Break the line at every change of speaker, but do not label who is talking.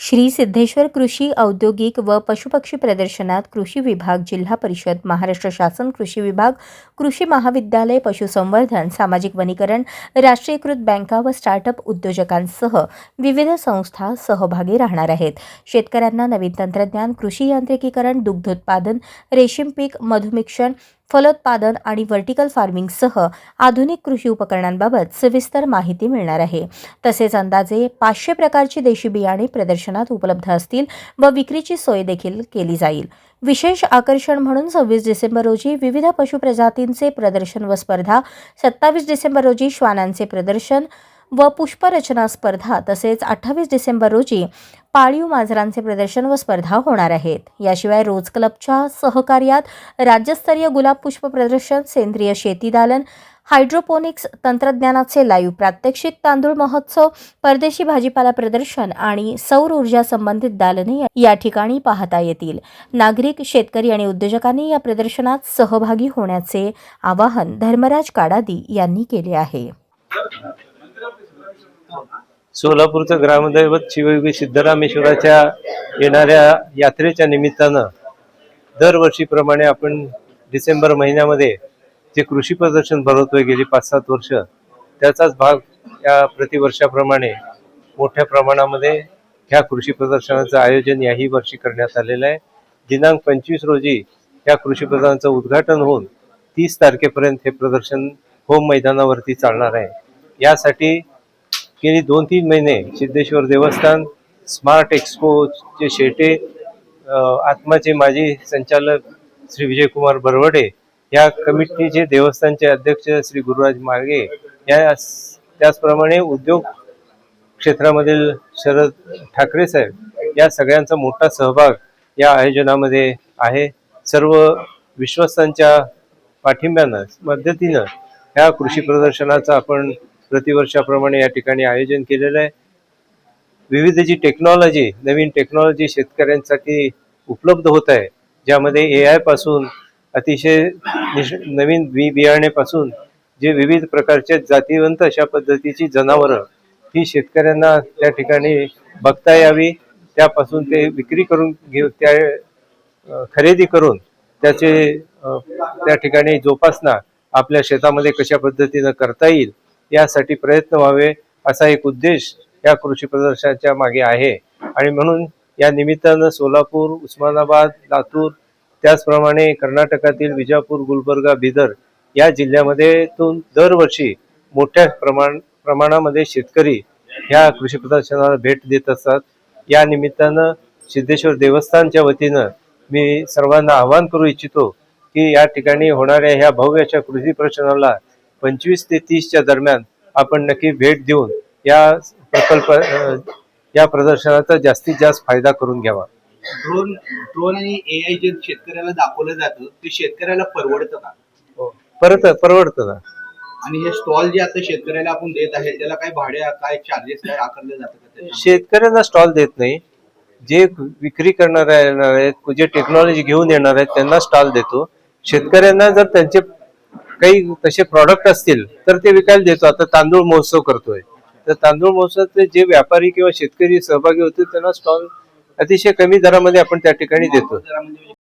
श्री सिद्धेश्वर कृषी औद्योगिक व पशुपक्षी प्रदर्शनात कृषी विभाग जिल्हा परिषद महाराष्ट्र शासन कृषी विभाग कृषी महाविद्यालय पशुसंवर्धन सामाजिक वनीकरण राष्ट्रीयकृत बँका व स्टार्टअप उद्योजकांसह विविध संस्था सहभागी राहणार आहेत. शेतकऱ्यांना नवीन तंत्रज्ञान कृषी यांत्रिकीकरण दुग्धोत्पादन रेशीम पीक मधुमिक्षण फलोत्पादन आणि व्हर्टिकल फार्मिंगसह आधुनिक कृषी उपकरणांबाबत सविस्तर माहिती मिळणार आहे. तसेच अंदाजे पाचशे प्रकारची देशी बियाणे प्रदर्शनात उपलब्ध असतील व विक्रीची सोय देखील केली जाईल. विशेष आकर्षण म्हणून सव्वीस डिसेंबर रोजी विविध पशु प्रजातींचे प्रदर्शन व स्पर्धा सत्तावीस डिसेंबर रोजी श्वानांचे प्रदर्शन व पुष्परचना स्पर्धा तसेच अठ्ठावीस डिसेंबर रोजी पाळीव मांजरांचे प्रदर्शन व स्पर्धा होणार आहेत. याशिवाय रोज क्लबच्या सहकार्यात राज्यस्तरीय गुलाब पुष्प प्रदर्शन सेंद्रिय शेती दालन हायड्रोपोनिक्स तंत्रज्ञानाचे लाईव्ह प्रात्यक्षिक तांदूळ महोत्सव परदेशी भाजीपाला प्रदर्शन आणि सौर ऊर्जा संबंधित दालने या ठिकाणी पाहता येतील. नागरिक शेतकरी आणि उद्योजकांनी या प्रदर्शनात सहभागी होण्याचे आवाहन धर्मराज काडादी यांनी केले आहे.
सोलापूरचं ग्रामदैवत शिवयोगी सिद्धरामेश्वराच्या येणाऱ्या यात्रेच्या निमित्तानं दरवर्षीप्रमाणे आपण डिसेंबर महिन्यामध्ये जे कृषी प्रदर्शन भरवतोय गेली पाच सात वर्ष त्याचाच भाग या प्रतिवर्षाप्रमाणे मोठ्या प्रमाणामध्ये ह्या कृषी प्रदर्शनाचं आयोजन याही वर्षी करण्यात आलेलं आहे. दिनांक पंचवीस रोजी या कृषी प्रदर्शनाचं उद्घाटन होऊन तीस तारखेपर्यंत हे प्रदर्शन होम मैदानावरती चालणार आहे. यासाठी गेली दोन तीन महिने सिद्धेश्वर देवस्थान स्मार्ट एक्सपोचे शेटे आत्माचे माजी संचालक श्री विजयकुमार बरवडे या कमिटीचे देवस्थानचे अध्यक्ष श्री गुरुराज मार्गे या त्याचप्रमाणे उद्योग क्षेत्रामधील शरद ठाकरे साहेब या सगळ्यांचा मोठा सहभाग या आयोजनामध्ये आहे. सर्व विश्वस्तांच्या पाठिंब्यानं मदतीनं ह्या कृषी प्रदर्शनाचा आपण प्रतिवर्षाप्रमाणे या ठिकाणी आयोजन केलेलं आहे. विविध जी टेक्नॉलॉजी नवीन टेक्नॉलॉजी शेतकऱ्यांसाठी उपलब्ध होत आहे. ज्यामध्ये ए आयपासून अतिशय नवीन बी बियाणेपासून जे विविध प्रकारचे जातीवंत अशा पद्धतीची जनावरं ही शेतकऱ्यांना त्या ठिकाणी बघता यावी. त्यापासून ते विक्री करून घेऊ त्या खरेदी करून त्याचे त्या ठिकाणी जोपासना आपल्या शेतामध्ये कशा पद्धतीनं करता येईल यासाठी प्रयत्न व्हावे असा एक उद्देश या कृषी प्रदर्शनाच्या मागे आहे. आणि म्हणून या निमित्तानं सोलापूर उस्मानाबाद लातूर त्याचप्रमाणे कर्नाटकातील विजापूर गुलबर्गा बिदर या जिल्ह्यामध्ये तून दरवर्षी मोठ्या प्रमाण प्रमाणामध्ये शेतकरी ह्या कृषी प्रदर्शनाला भेट देत असतात. या निमित्तानं सिद्धेश्वर देवस्थानच्या वतीनं मी सर्वांना आवाहन करू इच्छितो की या ठिकाणी होणाऱ्या ह्या भव्य अशा कृषी प्रदर्शनाला पंचवीस ते तीसच्या दरम्यान आपण नक्की भेट देऊन या प्रकल्प या प्रदर्शनाचा जास्तीत जास्त फायदा करून घ्यावा.
ड्रोन ड्रोन आणि एआय जे शेतकऱ्याला दाखवलं जातं ते शेतकऱ्याला परवडतं का?
परत परवडतं ना.
आणि हे स्टॉल जे आता शेतकऱ्याला आपण देत आहे त्याला काय भाडे काय चार्जेस काय आकारले जातात?
शेतकऱ्यांना स्टॉल देत नाही. जे विक्री करणार येणार आहेत जे टेक्नॉलॉजी घेऊन येणार आहेत त्यांना स्टॉल देतो. शेतकऱ्यांना जर त्यांचे काही तसे प्रॉडक्ट असतील तर ते विकायला देतो. आता तांदूळ महोत्सव करतोय. तर तांदूळ महोत्सवाचे जे व्यापारी किंवा शेतकरी सहभागी होते त्यांना स्टॉल अतिशय कमी दरामध्ये आपण त्या ठिकाणी देतो